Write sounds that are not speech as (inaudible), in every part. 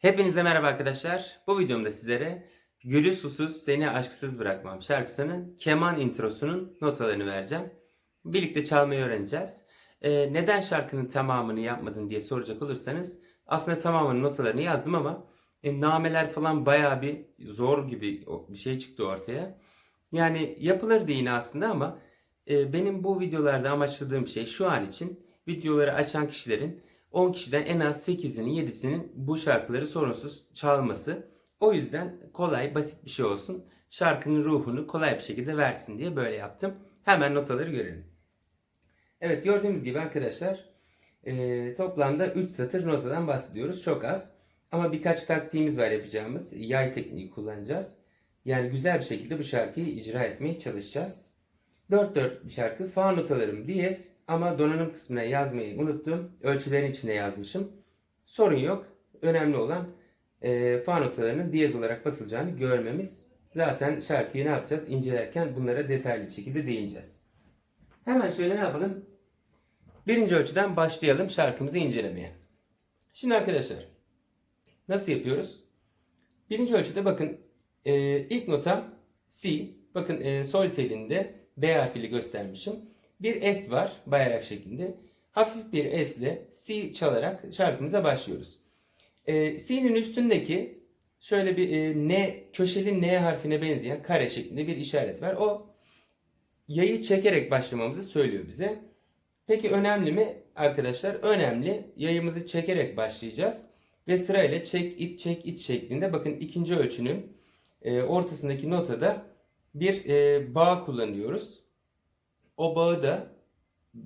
Hepinize merhaba arkadaşlar. Bu videomda sizlere Gülü Susuz Seni Aşksız Bırakmam şarkısının keman introsunun notalarını vereceğim. Birlikte çalmayı öğreneceğiz. Ee, neden şarkının tamamını yapmadın diye soracak olursanız aslında tamamının notalarını yazdım ama e, nameler falan bayağı bir zor gibi bir şey çıktı ortaya. Yani yapılırdı yine aslında ama e, benim bu videolarda amaçladığım şey şu an için videoları açan kişilerin 10 kişiden en az 8'inin 7'sinin bu şarkıları sorunsuz çalması. O yüzden kolay basit bir şey olsun. Şarkının ruhunu kolay bir şekilde versin diye böyle yaptım. Hemen notaları görelim. Evet gördüğümüz gibi arkadaşlar e, toplamda 3 satır notadan bahsediyoruz. Çok az. Ama birkaç taktiğimiz var yapacağımız. Yay tekniği kullanacağız. Yani güzel bir şekilde bu şarkıyı icra etmeye çalışacağız. 4-4 bir şarkı. Fa notalarım diyez ama donanım kısmına yazmayı unuttum. Ölçülerin içine yazmışım. Sorun yok. Önemli olan e, fa notalarının diyez olarak basılacağını görmemiz. Zaten şarkıyı ne yapacağız? İncelerken bunlara detaylı bir şekilde değineceğiz. Hemen şöyle ne yapalım? Birinci ölçüden başlayalım şarkımızı incelemeye. Şimdi arkadaşlar nasıl yapıyoruz? Birinci ölçüde bakın e, ilk nota C. Bakın e, sol telinde B harfiyle göstermişim. Bir S var bayrak şeklinde. Hafif bir S ile C çalarak şarkımıza başlıyoruz. E, C'nin üstündeki şöyle bir e, N köşeli N harfine benzeyen kare şeklinde bir işaret var. O yayı çekerek başlamamızı söylüyor bize. Peki önemli mi arkadaşlar? Önemli. Yayımızı çekerek başlayacağız. Ve sırayla çek it çek it şeklinde bakın ikinci ölçünün e, ortasındaki notada bir e, bağ kullanıyoruz. O bağı da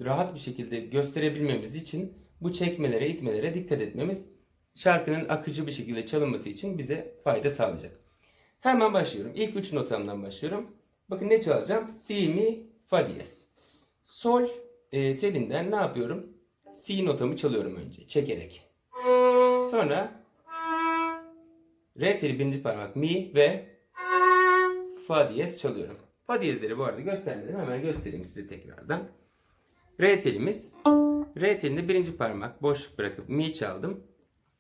rahat bir şekilde gösterebilmemiz için bu çekmelere, itmelere dikkat etmemiz şarkının akıcı bir şekilde çalınması için bize fayda sağlayacak. Hemen başlıyorum. İlk üç notamdan başlıyorum. Bakın ne çalacağım? Si, mi, fa diyez. Sol e, telinden ne yapıyorum? Si notamı çalıyorum önce çekerek. Sonra re teli birinci parmak mi ve fa diyez çalıyorum. Fa diyezleri bu arada göstermedim. Hemen göstereyim size tekrardan. Re telimiz. Re telinde birinci parmak boşluk bırakıp mi çaldım.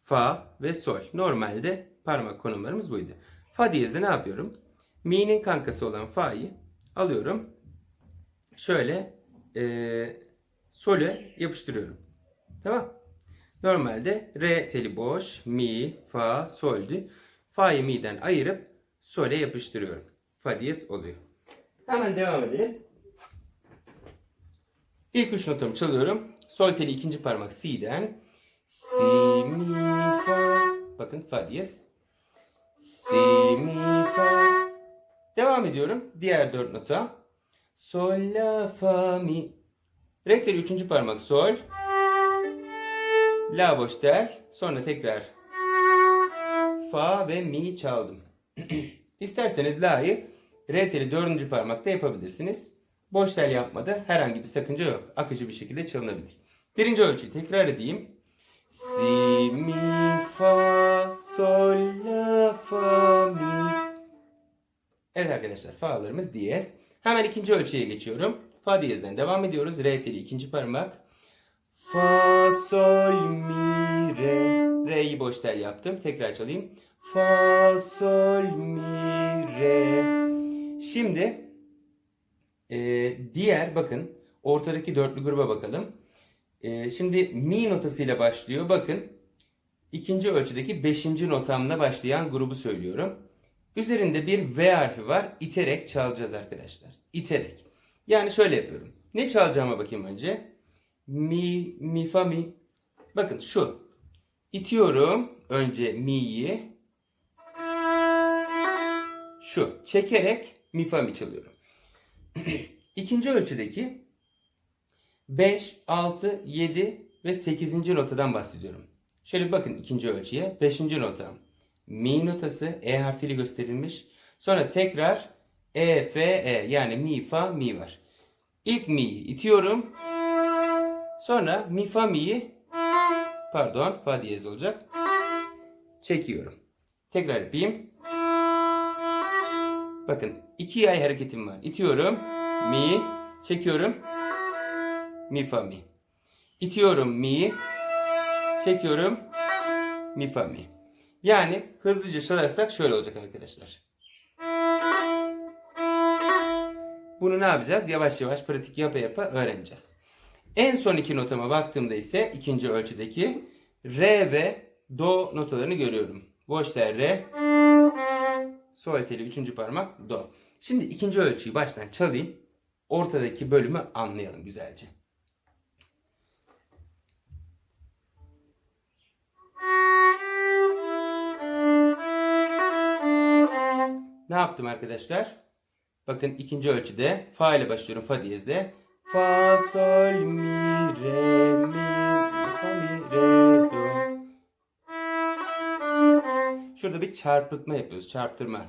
Fa ve sol. Normalde parmak konumlarımız buydu. Fa diyezde ne yapıyorum? Mi'nin kankası olan fa'yı alıyorum. Şöyle eee sol'e yapıştırıyorum. Tamam. Normalde re teli boş, mi, fa, sol'dü. Fa'yı mi'den ayırıp sol'e yapıştırıyorum. Fa diyez oluyor. Hemen devam edelim. İlk üç notamı çalıyorum. Sol teli ikinci parmak si'den. Si, mi, fa. Bakın fa diyez. Si, mi, fa. Devam ediyorum. Diğer dört nota. Sol, la, fa, mi. Re teli üçüncü parmak sol. La boş tel. Sonra tekrar fa ve mi çaldım. (clears throat) İsterseniz la'yı re teli dördüncü parmakta yapabilirsiniz. Boş tel yapmada herhangi bir sakınca yok. Akıcı bir şekilde çalınabilir. Birinci ölçüyü tekrar edeyim. Si, mi, fa, sol, la, fa, mi. Evet arkadaşlar fa'larımız diyez. Hemen ikinci ölçüye geçiyorum. Fa diyezden devam ediyoruz. Teli ikinci parmak. Fa, sol, mi, re. Re'yi boş tel yaptım. Tekrar çalayım. Fa, sol, mi, re. Şimdi e, diğer bakın ortadaki dörtlü gruba bakalım. E, şimdi mi notasıyla başlıyor. Bakın ikinci ölçüdeki beşinci notamla başlayan grubu söylüyorum. Üzerinde bir V harfi var. İterek çalacağız arkadaşlar. İterek. Yani şöyle yapıyorum. Ne çalacağıma bakayım önce. Mi, mi, fa, mi. Bakın şu. İtiyorum önce mi'yi. Şu. Çekerek mi, fa, mi çalıyorum. (clears throat) İkinci ölçüdeki 5, 6, 7 ve 8. notadan bahsediyorum. Şöyle bakın ikinci ölçüye. 5. nota. Mi notası E harfiyle gösterilmiş. Sonra tekrar E, F, E yani mi, fa, mi var. İlk mi'yi itiyorum. Sonra mi, fa, mi'yi pardon fa diyez olacak. Çekiyorum. Tekrar yapayım. Bakın iki yay hareketim var. İtiyorum. Mi. Çekiyorum. Mi fa mi. İtiyorum mi. Çekiyorum. Mi fa mi. Yani hızlıca çalarsak şöyle olacak arkadaşlar. Bunu ne yapacağız? Yavaş yavaş pratik yapa yapa öğreneceğiz. En son iki notama baktığımda ise ikinci ölçüdeki re ve do notalarını görüyorum. Boş tel re, sol teli üçüncü parmak do. Şimdi ikinci ölçüyü baştan çalayım. Ortadaki bölümü anlayalım güzelce. Ne yaptım arkadaşlar? Bakın ikinci ölçüde fa ile başlıyorum fa diyezde. Fa sol mi re mi fa mi re Şurada bir çarpıtma yapıyoruz. Çarptırma.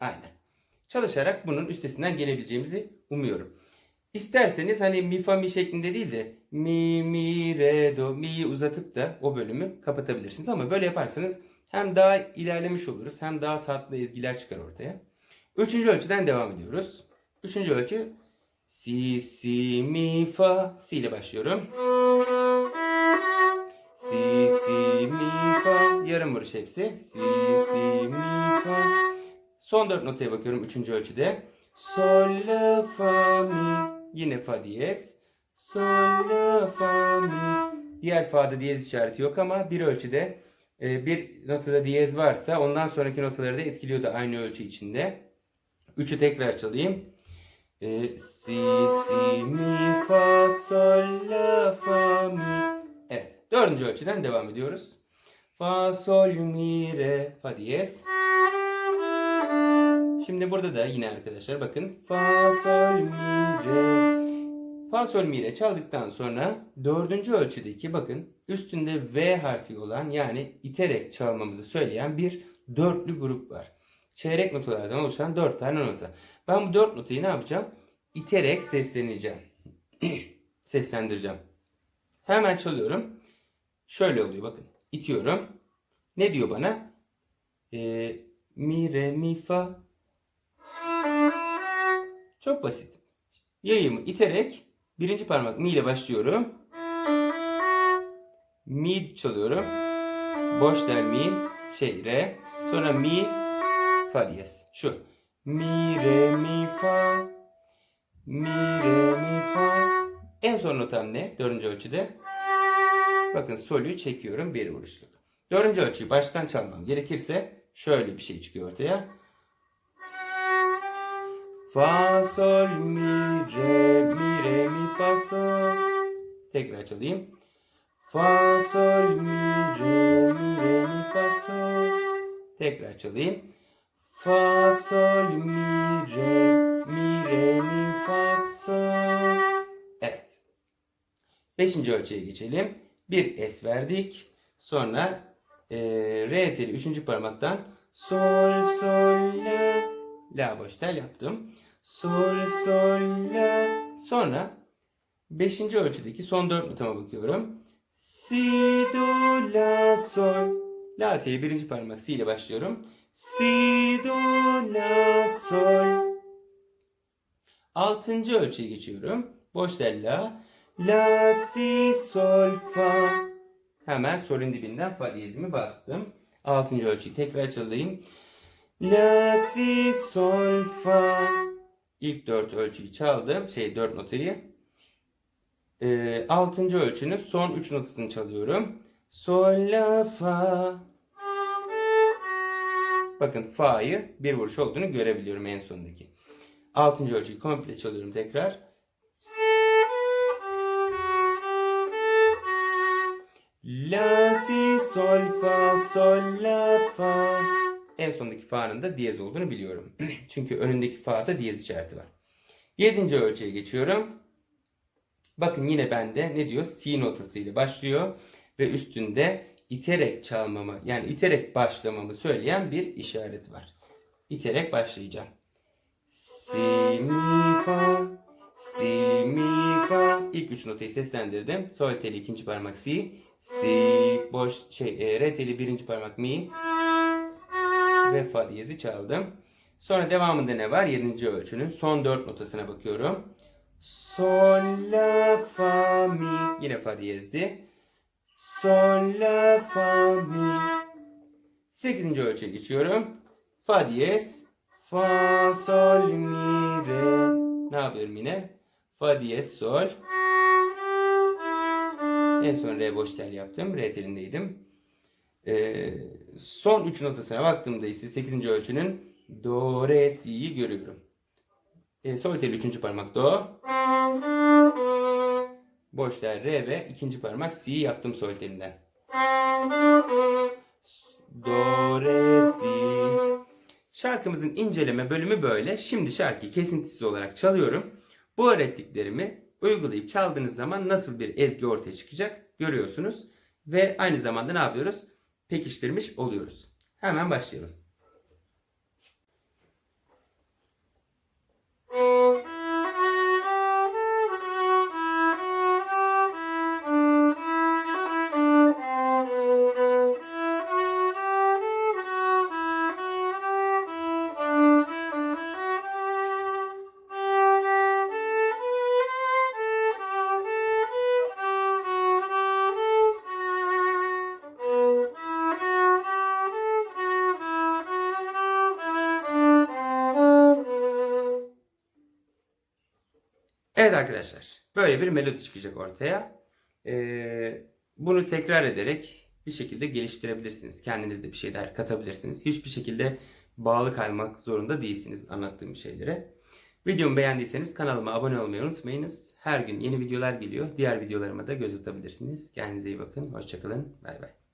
Aynen. Çalışarak bunun üstesinden gelebileceğimizi umuyorum. İsterseniz hani mi fa mi şeklinde değil de mi mi re do mi'yi uzatıp da o bölümü kapatabilirsiniz. Ama böyle yaparsanız hem daha ilerlemiş oluruz hem daha tatlı ezgiler çıkar ortaya. Üçüncü ölçüden devam ediyoruz. Üçüncü ölçü si si mi fa si ile başlıyorum. Si si mi yarım vuruş hepsi. Si si mi fa. Son dört notaya bakıyorum üçüncü ölçüde. Sol la fa mi yine fa diyez. Sol la fa mi. Diğer fa'da diyez işareti yok ama bir ölçüde e, bir notada diyez varsa ondan sonraki notaları da etkiliyordu aynı ölçü içinde. Üçü tekrar çalayım. E, si, si, mi, fa, sol, la, fa, mi. Evet. Dördüncü ölçüden devam ediyoruz. Fa, sol, mi, re, fa diyez. Şimdi burada da yine arkadaşlar bakın. Fa, sol, mi, re. Fa, sol, mi, re çaldıktan sonra dördüncü ölçüdeki bakın üstünde V harfi olan yani iterek çalmamızı söyleyen bir dörtlü grup var çeyrek notalardan oluşan 4 tane nota. Ben bu 4 notayı ne yapacağım? İterek sesleneceğim. (clears throat) Seslendireceğim. Hemen çalıyorum. Şöyle oluyor bakın. İtiyorum. Ne diyor bana? Ee, mi, re, mi, fa. Çok basit. Yayımı iterek birinci parmak mi ile başlıyorum. Mi çalıyorum. Boş tel mi, şey re. Sonra mi, fa diyez. Şu. Mi, re, mi, fa. Mi, re, mi, fa. En son notam ne? Dördüncü ölçüde. Bakın solü çekiyorum bir vuruşluk. Dördüncü ölçüyü baştan çalmam gerekirse şöyle bir şey çıkıyor ortaya. Fa, sol, mi, re, mi, re, mi, fa, sol. Tekrar çalayım. Fa, sol, mi, re, mi, re, mi, fa, sol. Tekrar çalayım. Fa, sol, mi, re, mi, re, mi, fa, sol. Evet. Beşinci ölçüye geçelim. Bir es verdik. Sonra e, re teli üçüncü parmaktan sol, sol, la, la boş tel yaptım. Sol, sol, la. Sonra beşinci ölçüdeki son dört notama bakıyorum. Si, do, la, sol. La teli birinci parmak si ile başlıyorum. Si, do, la, sol. Altıncı ölçüye geçiyorum. Boş tel la. La, si, sol, fa. Hemen solun dibinden fa diyezimi bastım. Altıncı ölçüyü tekrar çalayım. La, si, sol, fa. İlk dört ölçüyü çaldım. Şey dört notayı. Ee, altıncı ölçünün son üç notasını çalıyorum. Sol, la, fa. Bakın fa'yı bir vuruş olduğunu görebiliyorum en sondaki. Altıncı ölçüyü komple çalıyorum tekrar. La, si, sol, fa, sol, la, fa. En sondaki fa'nın da diyez olduğunu biliyorum. (clears throat) Çünkü önündeki fa'da diyez işareti var. Yedinci ölçüye geçiyorum. Bakın yine bende ne diyor? Si notası ile başlıyor. Ve üstünde iterek çalmamı yani iterek başlamamı söyleyen bir işaret var. İterek başlayacağım. Si, mi, fa, si, mi, fa. İlk üç notayı seslendirdim. Sol teli ikinci parmak si. Si, boş şey, e, re teli birinci parmak mi. Ve fa diyezi çaldım. Sonra devamında ne var? Yedinci ölçünün son dört notasına bakıyorum. Sol, la, fa, mi. Yine fa diyezdi. sol, la, fa, mi. Sekizinci ölçüye geçiyorum. Fa diyez, fa, sol, mi, re. Ne yapıyorum yine? Fa diyez, sol. En son re boş tel yaptım. Re telindeydim. Ee, son üç notasına baktığımda ise 8. ölçünün do, re, si'yi görüyorum. Ee, sol tel üçüncü parmak do. Boş tel re ve ikinci parmak si'yi yaptım sol telinden. Do, re, si. Şarkımızın inceleme bölümü böyle. Şimdi şarkıyı kesintisiz olarak çalıyorum. Bu öğrettiklerimi uygulayıp çaldığınız zaman nasıl bir ezgi ortaya çıkacak görüyorsunuz. Ve aynı zamanda ne yapıyoruz? Pekiştirmiş oluyoruz. Hemen başlayalım. Evet arkadaşlar, böyle bir melodi çıkacak ortaya. Ee, bunu tekrar ederek bir şekilde geliştirebilirsiniz. Kendiniz de bir şeyler katabilirsiniz. Hiçbir şekilde bağlı kalmak zorunda değilsiniz anlattığım şeylere. Videomu beğendiyseniz kanalıma abone olmayı unutmayınız. Her gün yeni videolar geliyor. Diğer videolarıma da göz atabilirsiniz. Kendinize iyi bakın. Hoşçakalın. Bay bay.